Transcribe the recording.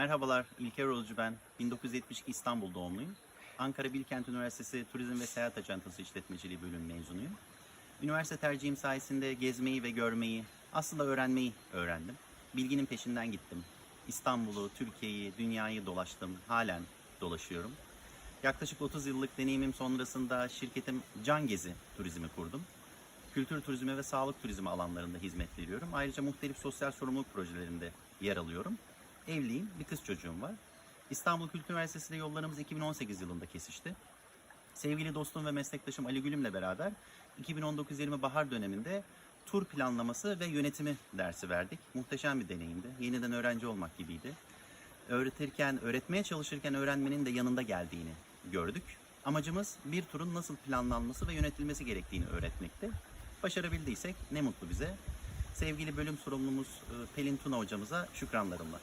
Merhabalar, İlker Olucu ben. 1972 İstanbul doğumluyum. Ankara Bilkent Üniversitesi Turizm ve Seyahat Acentası İşletmeciliği bölümü mezunuyum. Üniversite tercihim sayesinde gezmeyi ve görmeyi, aslında öğrenmeyi öğrendim. Bilginin peşinden gittim. İstanbul'u, Türkiye'yi, dünyayı dolaştım. Halen dolaşıyorum. Yaklaşık 30 yıllık deneyimim sonrasında şirketim Can Gezi Turizmi kurdum. Kültür turizmi ve sağlık turizmi alanlarında hizmet veriyorum. Ayrıca muhtelif sosyal sorumluluk projelerinde yer alıyorum. Evliyim, bir kız çocuğum var. İstanbul Kültür Üniversitesi'yle yollarımız 2018 yılında kesişti. Sevgili dostum ve meslektaşım Ali Gülüm'le beraber 2019-20 bahar döneminde tur planlaması ve yönetimi dersi verdik. Muhteşem bir deneyimdi. Yeniden öğrenci olmak gibiydi. Öğretirken, öğretmeye çalışırken öğrenmenin de yanında geldiğini gördük. Amacımız bir turun nasıl planlanması ve yönetilmesi gerektiğini öğretmekti. Başarabildiysek ne mutlu bize. Sevgili bölüm sorumlumuz e, Pelin Tuna hocamıza şükranlarımla.